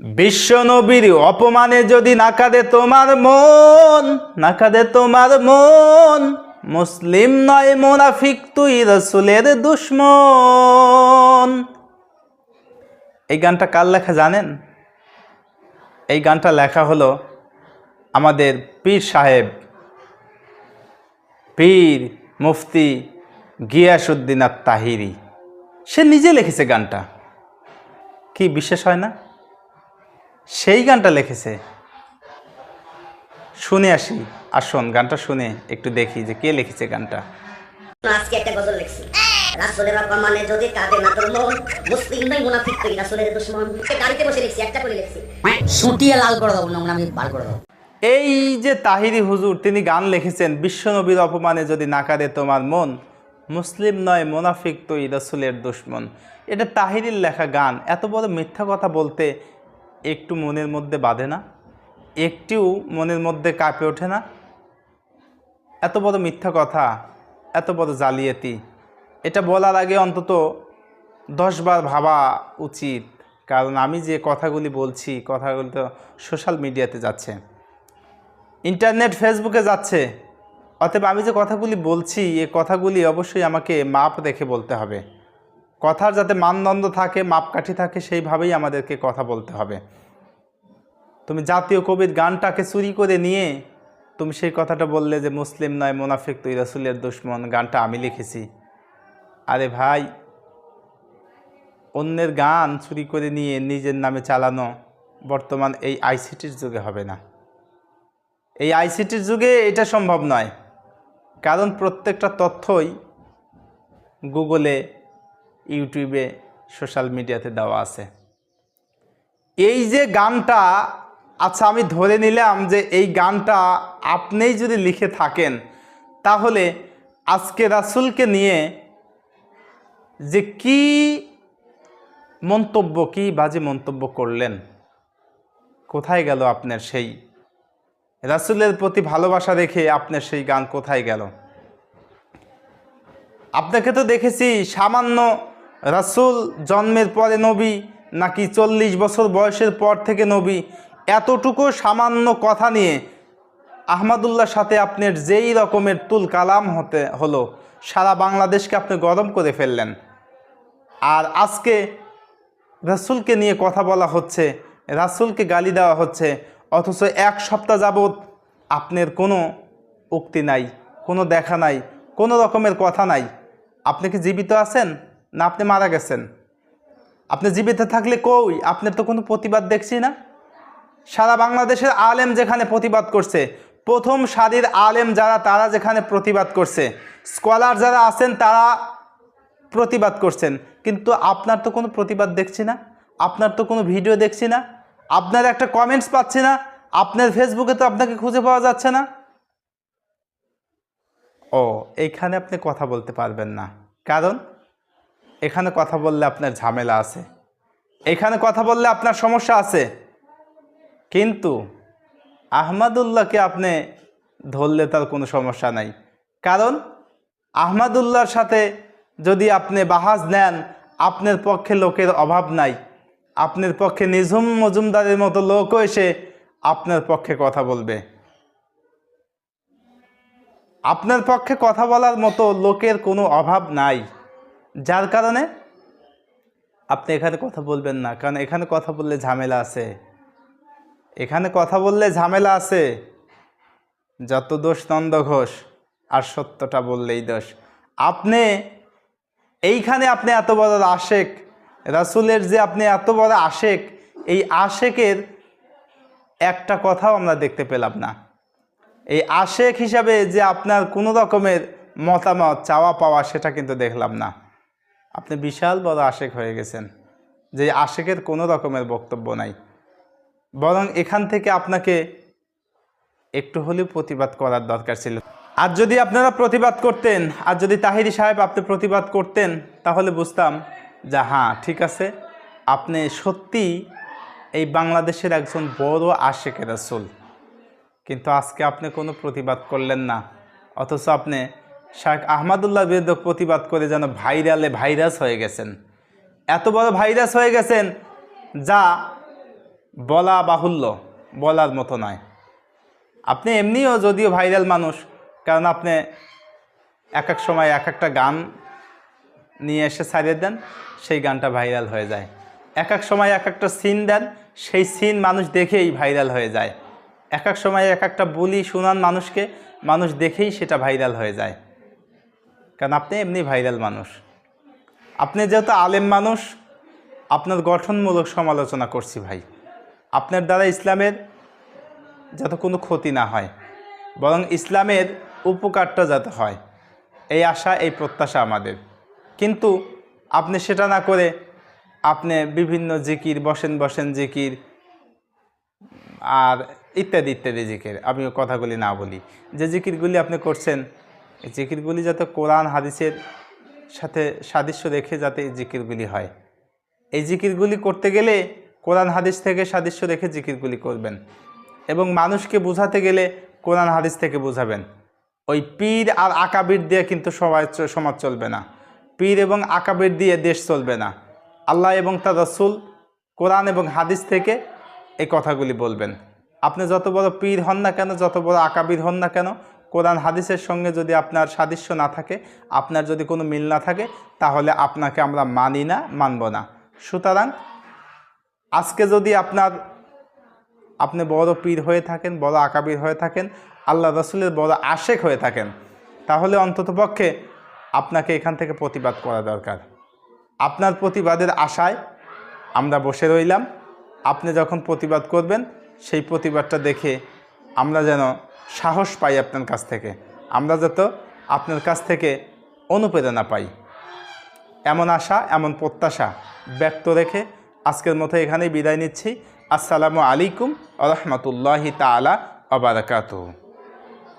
বিশ্ব নবীর অপমানে যদি নাকাদে তোমার মন নাকাদে তোমার মন, মুসলিম নয় মোনাফিক তুই রসুলের দুশ্মন। এই গানটা কার লেখা জানেন? এই গানটা লেখা হলো আমাদের পীর সাহেব, পীর মুফতি গিয়াসুদ্দিন আর তাহিরি সে নিজে লিখেছে গানটা। কি, বিশ্বাস হয় না? সেই গানটা লিখেছে। শুনে আসি। আসুন গানটা শুনে একটু দেখি যে কে লিখেছে গানটা। আজকে একটা গজল লিখছি। রাসূলের অপমানে যদি কাঁদে না তোর মন মুসলিম নয় মুনাফিক তুই রাসূলের দুশমন। গাড়িতে বসে লিখছি একটা করে লিখছি। সুটিয়ে লাল করে নোংরা আমি বার করে দেবো। এই যে তাহিরি হুজুর তিনি গান লিখেছেন বিশ্বনবীর অপমানে যদি নাকারে তোমার মন মুসলিম নয় মোনাফিক তুই রসুলের দুশ্মন। এটা তাহিরির লেখা গান। এত বড় মিথ্যা কথা বলতে একটু মনের মধ্যে বাঁধে না, একটিও মনের মধ্যে কাঁপে ওঠে না। এত বড় মিথ্যা কথা, এত বড় জালিয়াতি, এটা বলার আগে অন্তত দশবার ভাবা উচিত। কারণ আমি যে কথাগুলি বলছি, কথাগুলি তো সোশ্যাল মিডিয়াতে যাচ্ছে, ইন্টারনেট, ফেসবুকে যাচ্ছে, অতএব আমি যে কথাগুলি বলছি, এ কথাগুলি অবশ্যই আমাকে মাপ রেখে বলতে হবে। কথার যাতে মানদণ্ড থাকে, মাপকাঠি থাকে, সেইভাবেই আমাদেরকে কথা বলতে হবে। তুমি জাতীয় কবির গানটাকে চুরি করে নিয়ে তুমি সেই কথাটা বললে যে, মুসলিম নয়, মোনাফিক তুই রসুলের দুশ্মন। গানটা আমি লিখেছি। আরে ভাই, অন্যের গান চুরি করে নিয়ে নিজের নামে চালানো বর্তমান এই আইসিটির যুগে হবে না। এই আইসিটির যুগে এটা সম্ভব নয়। কারণ প্রত্যেকটা তথ্যই গুগলে ইউটিউবে, সোশ্যাল মিডিয়াতে দেওয়া আছে। এই যে গানটা আচ্ছা আমি ধরে নিলাম যে এই গানটা আপনিই যদি লিখে থাকেন, তাহলে আজকে রাসুলকে নিয়ে যে কি মন্তব্য, কি বাজে মন্তব্য করলেন, কোথায় গেল আপনার সেই, রাসুলের প্রতি ভালোবাসা রেখে আপনার সেই গান কোথায় গেল? আপনাকে তো দেখেছি সামান্য রাসুল জন্মের পরে নবী, নাকি চল্লিশ বছর বয়সের পর থেকে নবী? এতটুকু সামান্য কথা নিয়ে আহমদুল্লাহর সাথে আপনার যেই রকমের তুল কালাম হতে হলো, সারা বাংলাদেশকে আপনি গরম করে ফেললেন। আর আজকে রাসুলকে নিয়ে কথা বলা হচ্ছে, রাসুলকে গালি দেওয়া হচ্ছে, অথচ এক সপ্তাহ যাবৎ আপনার কোনো উক্তি নাই, কোনো দেখা নাই, কোনো রকমের কথা নাই। আপনি কি জীবিত আছেন? না, আপনি মারা গেছেন। আপনি জীবিত থাকলে কই? আপনার তো কোনো প্রতিবাদ দেখছি না। সারা বাংলাদেশের আলেম যেখানে প্রতিবাদ করছে, প্রথম সারির আলেম যারা, তারা যেখানে প্রতিবাদ করছে, স্কলার যারা আছেন, তারা প্রতিবাদ করছেন। কিন্তু আপনার তো কোনো প্রতিবাদ দেখছি না, আপনার তো কোনো ভিডিও দেখছি না, আপনার একটা কমেন্টস পাচ্ছি না, আপনার ফেসবুকে তো আপনাকে খুঁজে পাওয়া যাচ্ছে না। ও, এইখানে আপনি কথা বলতে পারবেন না। কারণ এখানে কথা বললে আপনার ঝামেলা আছে। এখানে কথা বললে আপনার সমস্যা আছে। কিন্তু আহমাদুল্লাহকে আপনি ধরলে তার কোনো সমস্যা নাই। কারণ আহমাদুল্লাহর সাথে যদি আপনি বাহাজ নেন, আপনার পক্ষে লোকের অভাব নাই। আপনার পক্ষে নিঝুম মজুমদারের মতো লোকও এসে আপনার পক্ষে কথা বলবে। আপনার পক্ষে কথা বলার মতো লোকের কোনো অভাব নাই। যার কারণে আপনি এখানে কথা বলবেন না, কারণ এখানে কথা বললে ঝামেলা আছে। এখানে কথা বললে ঝামেলা আছে। যত দোষ নন্দ ঘোষ, আর সত্যটা বললেই দোষ। আপনি, এইখানে আপনি এত বড় আশেক, রাসুলের যে আপনি এত বড় আশেক, এই আশেকের একটা কথাও আমরা দেখতে পেলাম না। এই আশেক হিসাবে যে আপনার কোনো রকমের মতামত, চাওয়া পাওয়া, সেটা কিন্তু দেখলাম না। আপনি বিশাল বড় আশেক হয়ে গেছেন, যে আশেকের কোনো রকমের বক্তব্য নাই। বরং এখান থেকে আপনাকে একটু হলেও প্রতিবাদ করার দরকার ছিল। আর যদি আপনারা প্রতিবাদ করতেন, আর যদি তাহিরি সাহেব আপনি প্রতিবাদ করতেন, তাহলে বুঝতাম যে হ্যাঁ ঠিক আছে, আপনি সত্যি এই বাংলাদেশের একজন বড় আশেকের রাসুল। কিন্তু আজকে আপনি কোনো প্রতিবাদ করলেন না, অথচ আপনি শাহ আহমদুল্লাহ বিরুদ্ধে প্রতিবাদ করে যেন ভাইরালে ভাইরাস হয়ে গেছেন। এত বড় ভাইরাস হয়ে গেছেন যা বলা বাহুল্য, বলার মতো নয়। আপনি এমনিও যদিও ভাইরাল মানুষ, কারণ আপনি এক এক সময় এক একটা গান নিয়ে এসে ছাড়িয়ে দেন, সেই গানটা ভাইরাল হয়ে যায়। এক এক সময় এক একটা সিন দেন, সেই সিন মানুষ দেখেই ভাইরাল হয়ে যায়। এক এক সময় এক একটা বলি শোনান মানুষকে মানুষ দেখেই সেটা ভাইরাল হয়ে যায়। কারণ আপনি এমনি ভাইরাল মানুষ। আপনি যেহেতু আলেম মানুষ, আপনার গঠনমূলক সমালোচনা করছি ভাই। আপনার দ্বারা ইসলামের যাতে কোনো ক্ষতি না হয়, বরং ইসলামের উপকারটা যাতে হয়, এই আশা, এই প্রত্যাশা আমাদের। কিন্তু আপনি সেটা না করে আপনি বিভিন্ন জিকির, বসেন বসেন জিকির, আর ইত্যাদি ইত্যাদি জিকির আমি কথাগুলি না বলি। যে জিকিরগুলি আপনি করছেন জিকিরগুলি যাতে কোরআন, হাদিসের সাথে সাদৃশ্য রেখে যাতে এই জিকিরগুলি হয়। এই জিকিরগুলি করতে গেলে কোরআন, হাদিস থেকে সাদৃশ্য রেখে জিকিরগুলি করবেন এবং মানুষকে বোঝাতে গেলে কোরআন, হাদিস থেকে বোঝাবেন। ওই পীর আর আকাবির দিয়ে কিন্তু সবাই সমাজ চলবে না। পীর এবং আকাবির দিয়ে দেশ চলবে না। আল্লাহ এবং তার রসুল কোরআন এবং হাদিস থেকে এই কথাগুলি বলবেন। আপনি যত বড় পীর হন না কেন, যত বড় আকাবির হন না কেন কোরআন হাদিসের সঙ্গে যদি আপনার সাদৃশ্য না থাকে, আপনার যদি কোনো মিল না থাকে, তাহলে আপনাকে আমরা মানি না, মানব না। সুতরাং আজকে যদি আপনার, আপনি বড় পীর হয়ে থাকেন, বড় আকাবির হয়ে থাকেন, আল্লাহ রসুলের বড় আশেক হয়ে থাকেন, তাহলে অন্ততপক্ষে আপনাকে এখান থেকে প্রতিবাদ করা দরকার। আপনার প্রতিবাদের আশায় আমরা বসে রইলাম। আপনি যখন প্রতিবাদ করবেন, সেই প্রতিবাদটা দেখে আমরা যেন সাহস পাই আপনার কাছ থেকে। আমরা যত আপনার কাছ থেকে অনুপ্রেরণা পাই। এমন আশা, এমন প্রত্যাশা ব্যক্ত রেখে আজকের মতো এখানেই বিদায় নিচ্ছি। আসসালামু আলাইকুম রহমতুল্লাহি তালা আবরাকাতু